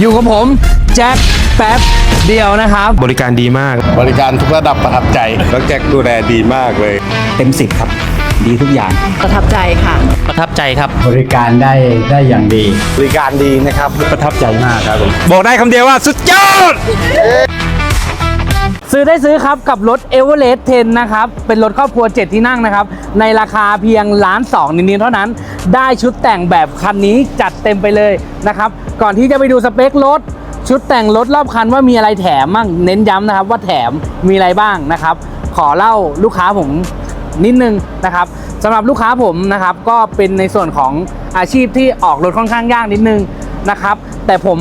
อยู่กับผมแจ็คแป๊บเดียวนะครับ บริการดีมาก บริการทุกระดับประทับใจ แล้วแจ็คดูแลดีมากเลย เต็มสิบครับ ดีทุกอย่าง ประทับใจค่ะ ประทับใจครับ บริการได้ได้อย่างดี บริการดีนะครับ ประทับใจมากครับผม บอกได้คำเดียวว่าสุดยอด ซื้อได้ซื้อครับกับรถ e v e r e s t 10 นะครับ เป็นรถครอบครัว 7 ที่นั่งนะครับ ในราคาเพียงล้านสองนิดๆเท่านั้น ได้ชุดแต่งแบบคันนี้จัดเต็มไปเลยนะครับ ก่อนที่จะไปดูสเปครถ ชุดแต่งรถรอบคันว่ามีอะไรแถมมั่งเน้นย้ำนะครับว่าแถมมีอะไรบ้างนะครับ ขอเล่าลูกค้าผมนิดนึงนะครับสำหรับลูกค้าผมนะครับก็เป็นในส่วนของอาชีพที่ออกรถค่อนข้างยากนิดนึงนะครับแต่ผม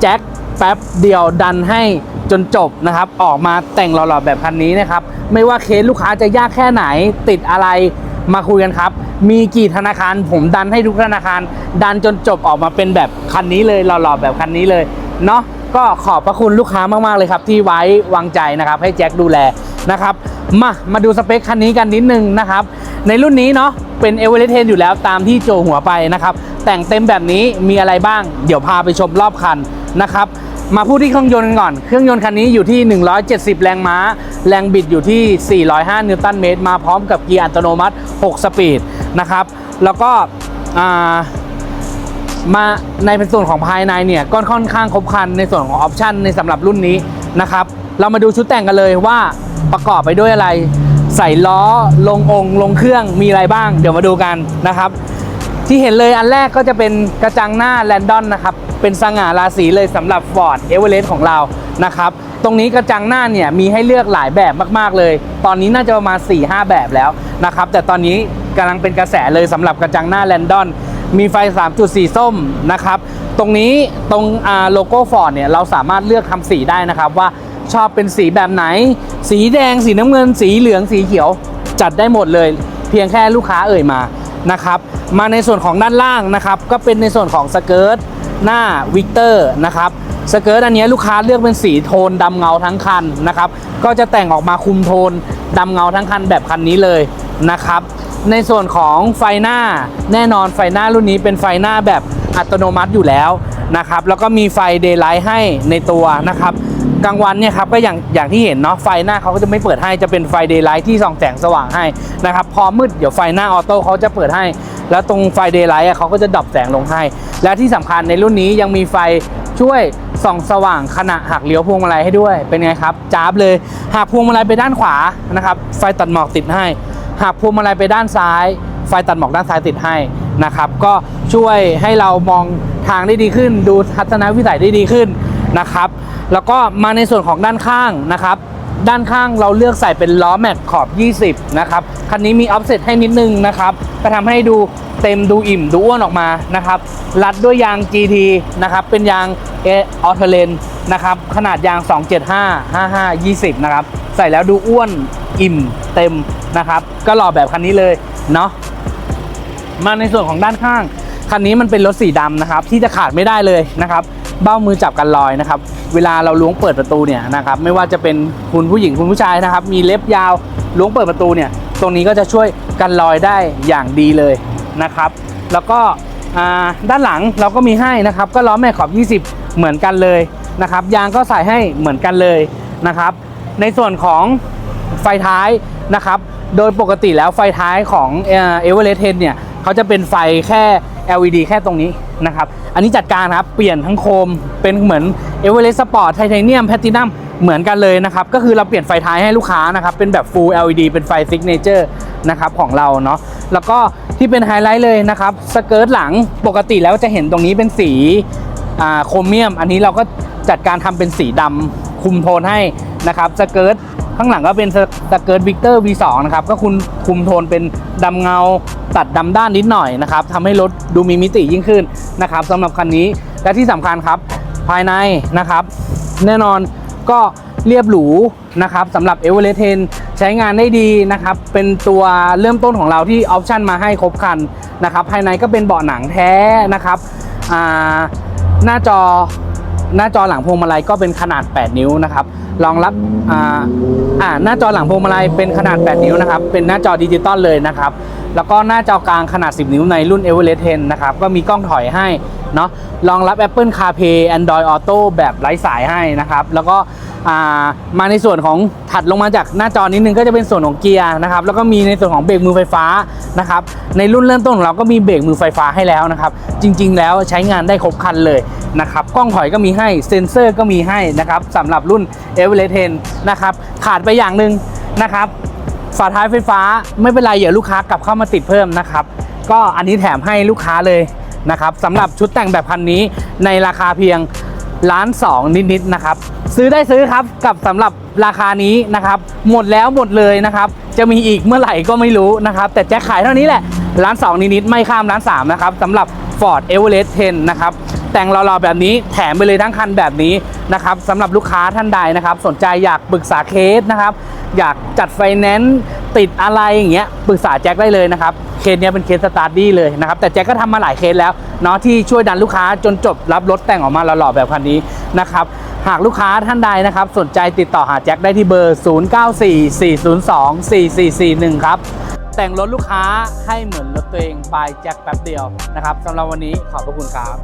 แจ็ค แป๊บเดียวดันให้จนจบนะครับ ออกมาแต่งหล่อๆแบบคันนี้นะครับ ไม่ว่าเคสลูกค้าจะยากแค่ไหนติดอะไรมาคุยกันครับ มีกี่ธนาคารผมดันให้ทุกธนาคาร ดันจนจบออกมาเป็นแบบคันนี้เลยหล่อๆแบบคันนี้เลยเนาะก็ขอบพระคุณลูกค้ามากๆเลยครับ ที่ไว้วางใจนะครับ ให้แจ็คดูแลนะครับ มามาดูสเปคคันนี้กันนิดนึงนะครับ ในรุ่นนี้เนาะเป็นเอเวอเรสต์เทนอยู่แล้วตามที่โจหัวไปนะครับ แต่งเต็มแบบนี้มีอะไรบ้าง เดี๋ยวพาไปชมรอบคัน นะครับ มาพูดที่เครื่องยนต์กันก่อน เครื่องยนต์คันนี้อยู่ที่ 170 แรงม้า แรงบิดอยู่ที่ 405 นิวตันเมตร มาพร้อมกับเกียร์อัตโนมัติ 6 สปีดนะครับ แล้วก็มาในเป็นส่วนของภายในเนี่ยก็ค่อนข้างครบครันในส่วนของออปชันในสำหรับรุ่นนี้นะครับ เรามาดูชุดแต่งกันเลยว่าประกอบไปด้วยอะไร ใส่ล้อลงองค์ลงเครื่องมีอะไรบ้าง เดี๋ยวมาดูกันนะครับ ที่เห็นเลยอันแรกก็จะเป็นกระจังหน้าแลนดอนนะครับ เป็นสง่าราศีเลยสำหรับ Ford e v e r e s t ของเรานะครับ ตรงนี้กระจังหน้าเนี่ยมีให้เลือกหลายแบบมากๆเลย ตอนนี้น่าจะประมาณ 4-5 แบบแล้วนะครับ แต่ตอนนี้กำลังเป็นกระแสเลยสำหรับกระจังหน้าแลนดอนมีไฟ 3.4ส้มนะครับ ตรงนี้ตรงโลโก้ฟอร์ดเนี่ยเราสามารถเลือกทำสีได้นะครับ ว่าชอบเป็นสีแบบไหน สีแดง สีน้ำเงิน สีเหลือง สีเขียว จัดได้หมดเลย เพียงแค่ลูกค้าเอ่ยมา นะครับ มาในส่วนของด้านล่างนะครับ ก็เป็นในส่วนของสเกิร์ตหน้าวิกเตอร์นะครับสเกิร์ตอันนี้ลูกค้าเลือกเป็นสีโทนดำเงาทั้งคันนะครับ ก็จะแต่งออกมาคุมโทนดำเงาทั้งคันแบบคันนี้เลยนะครับ ในส่วนของไฟหน้าแน่นอนไฟหน้ารุ่นนี้เป็นไฟหน้าแบบอัตโนมัติอยู่แล้วนะครับ แล้วก็มีไฟเดย์ไลท์ให้ในตัวนะครับ กลางวันเนี่ยครับก็อย่างอย่างที่เห็นเนาะไฟหน้าเขาก็จะไม่เปิดให้จะเป็นไฟเดย์ไลท์ที่ส่องแสงสว่างให้นะครับพอมืดเดี๋ยวไฟหน้าออโต้เขาจะเปิดให้ แล้วตรงไฟเดย์ไลท์เขาก็จะดับแสงลงให้ และที่สำคัญในรุ่นนี้ยังมีไฟช่วยส่องสว่างขณะหักเลี้ยวพวงมาลัยให้ด้วยเป็นไงครับจ้าบเลยหากพวงมาลัยไปด้านขวานะครับไฟตัดหมอกติดให้ หากพวงมาลัยไปด้านซ้าย ไฟตัดหมอกด้านซ้ายติดให้นะครับก็ช่วยให้เรามองทางได้ดีขึ้น ดูทัศนวิสัยได้ดีขึ้นนะครับ แล้วก็มาในส่วนของด้านข้างนะครับด้านข้างเราเลือกใส่เป็นล้อแม็กขอบ 20 นะครับ คันนี้มีออฟเซ็ตให้นิดนึงนะครับก็ทำให้ดูเต็มดูอิ่มดูอ้วนออกมานะครับ รัดด้วยยาง GT นะครับ เป็นยางเอออเทเลนนะครับ ขนาดยาง 275 55 20 นะครับ ใส่แล้วดูอ้วนอิ่มเต็มนะครับ ก็หล่อแบบคันนี้เลยเนาะ มาในส่วนของด้านข้าง คันนี้มันเป็นรถสีดำนะครับ ที่จะขาดไม่ได้เลยนะครับ เบ้ามือจับกันลอยนะครับ เวลาเราล้วงเปิดประตูเนี่ยนะครับไม่ว่าจะเป็นคุณผู้หญิงคุณผู้ชายนะครับ มีเล็บยาวล้วงเปิดประตูเนี่ยตรงนี้ก็จะช่วยกันลอยได้อย่างดีเลยนะครับ แล้วก็ด้านหลังเราก็มีให้นะครับ ก็ล้อแม่ขอบ 20 เหมือนกันเลยนะครับ ยางก็ใส่ให้เหมือนกันเลยนะครับ ในส่วนของไฟท้ายนะครับ โดยปกติแล้วไฟท้ายของเอเวอเรสต์เนี่ย เขาจะเป็นไฟแค่ LED แค่ตรงนี้นะครับ อันนี้จัดการครับเปลี่ยนทั้งโคมเป็นเหมือนเอเวอเรสต์สปอร์ตไทเทเนียมแพตินัมเหมือนกันเลยนะครับ ก็คือเราเปลี่ยนไฟท้ายให้ลูกค้านะครับ เป็นแบบ Full LED เป็นไฟ Signature นะครับของเราเนาะแล้วก็ที่เป็นไฮไลท์เลยนะครับสเกิร์ตหลังปกติแล้วจะเห็นตรงนี้เป็นสีโครเมียม อันนี้เราก็จัดการทำเป็นสีดำคุมโทนให้นะครับสเกิร์ตข้างหลังก็เป็นสสเกิร์ตวิกเตอร์ V2 นะครับ ก็คุณคุมโทนเป็นดำเงา ตัดดำด้านนิดหน่อยนะครับทำให้รถดูมีมิติยิ่งขึ้นนะครับสำหรับคันนี้และที่สำคัญครับภายในนะครับ แน่นอนก็เรียบหรูนะครับสำหรับ e v e r e s t 10ใช้งานได้ดีนะครับ เป็นตัวเริ่มต้นของเราที่ออปชันมาให้ครบครันนะครับ ภายในก็เป็นเบาะหนังแท้นะครับอ่าหน้าจอหน้าจอหลังพวงมาลัยก็เป็นขนาด 8 นิ้วนะครับรองรับอ่าอ่าหน้าจอหลังพวงมาลัยเป็นขนาด 8 นิ้วนะครับ เป็นหน้าจอดิจิตอลเลยนะครับ แล้วก็หน้าจอกลางขนาด 10 นิ้วในรุ่น Everest 10 นะครับ ก็มีกล้องถอยให้เนาะรองรับ Apple CarPlay Android Auto แบบไร้สายให้นะครับ แล้วก็มาในส่วนของถัดลงมาจากหน้าจอนิดนึงก็จะเป็นส่วนของเกียร์นะครับ แล้วก็มีในส่วนของเบรกมือไฟฟ้านะครับ ในรุ่นเริ่มต้นของเราก็มีเบรกมือไฟฟ้าให้แล้วนะครับ จริง ๆ แล้วใช้งานได้ครบครันเลยนะครับ กล้องถอยก็มีให้ เซ็นเซอร์ก็มีให้นะครับสำหรับรุ่น Everest 10 นะครับ ขาดไปอย่างหนึ่งนะครับ ฝาท้ายไฟฟ้าไม่เป็นไรเดี๋ยวลูกค้ากลับเข้ามาติดเพิ่มนะครับ ก็อันนี้แถมให้ลูกค้าเลยนะครับสำหรับชุดแต่งแบบพันนี้ในราคาเพียงล้านสองนิดๆนะครับ ซื้อได้ซื้อครับกับสำหรับราคานี้นะครับ หมดแล้วหมดเลยนะครับ จะมีอีกเมื่อไหร่ก็ไม่รู้นะครับ แต่แจ็คขายเท่านี้แหละล้านสองนิดๆไม่ข้ามล้านสามนะครับสำหรับ Ford Everest 10 นะครับ แต่งรอๆแบบนี้แถมไปเลยทั้งคันแบบนี้นะครับสำหรับลูกค้าท่านใดนะครับ สนใจอยากปรึกษาเคสนะครับ อยากจัดไฟแนนซ์ติดอะไรอย่างเงี้ยปรึกษาแจ็คได้เลยนะครับ เคสเนี้ยเป็นเคสสตาร์ดี้เลยนะครับ แต่แจ็คก็ทำมาหลายเคสแล้วเนาะที่ช่วยดันลูกค้าจนจบรับรถแต่งออกมาหล่อๆแบบคันนี้นะครับหากลูกค้าท่านใดนะครับ สนใจติดต่อหาแจ็คได้ที่เบอร์ 0944024441 ครับ แต่งรถลูกค้าให้เหมือนรถตัวเองบายแจ็คแป๊บเดียวนะครับสำหรับวันนี้ขอบพระคุณครับ